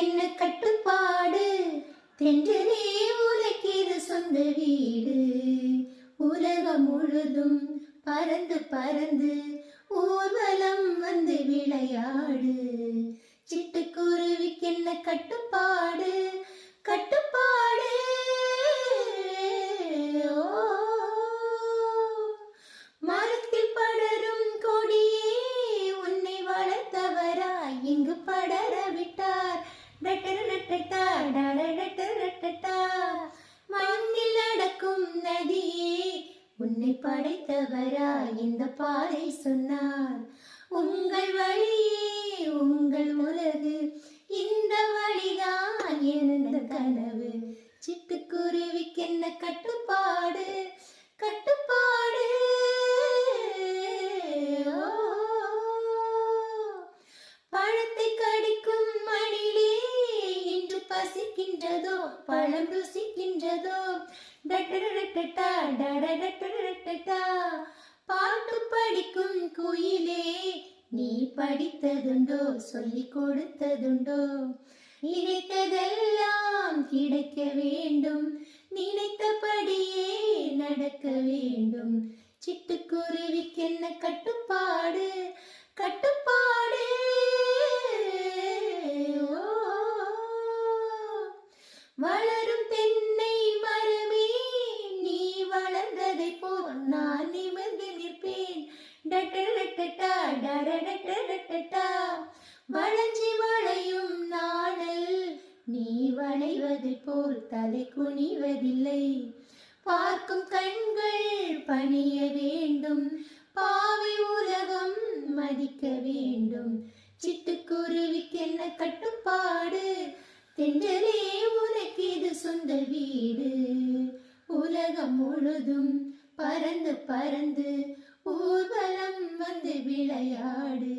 என்ன கட்டுப்பாடு? தென்றலே உனக்கேது சொந்த வீடு. உலகம் முழுதும் பறந்து பறந்து ஊர்வலம் வந்து விளையாடு. சிட்டுக்குருவிக்கென்ன கட்டுப்பாடு? கட்டுப்பாடு. மரத்தில் படரும் கொடியே உன்னை வளர்த்தவரா? இங்கு படர மண்ணில் நடக்கும் நதியே உன்னை படைத்தவரா இந்த பாதை சொன்னார். உங்கள் வழியே உங்கள் உலகு இந்த வழிதான் எனது கனவு. சிட்டு பழம் ருசிக்கின்றதோ பாட்டு படிக்கும் குயிலே நீ படித்ததுண்டோ? சொல்லி கொடுத்ததுண்டோ? நினைத்ததெல்லாம் கிடைக்க வேண்டும். நினைத்தபடியே நடக்க வேண்டும். சிட்டுக்குருவிக்கென்ன கட்டுப்பாடு கட்டுப்பாடு? வளரும் தென்னை மரமே நீ வளர்ந்ததை போல் நான் நிமிர்ந்து நிற்பேன். டட்டடட்டட்டா, டடடடடட்டா. வளைஞ்சி வளையும் நாடல் நீ வளைவது போல் தலை குனிவதில்லை. பார்க்கும் கண்கள் பணிய வேண்டும் பாவை உலகம் மதிக்க வேண்டும். சிட்டுக்குருவிக்கு என்ன கட்டுப்பாடு? தென்றலே சொந்த வீடு. உலகம் முழுதும் பறந்து பறந்து ஊர்வலம் வந்து விளையாடு.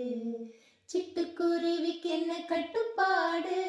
சிட்டுக்குருவிக்கு என்ன கட்டுப்பாடு?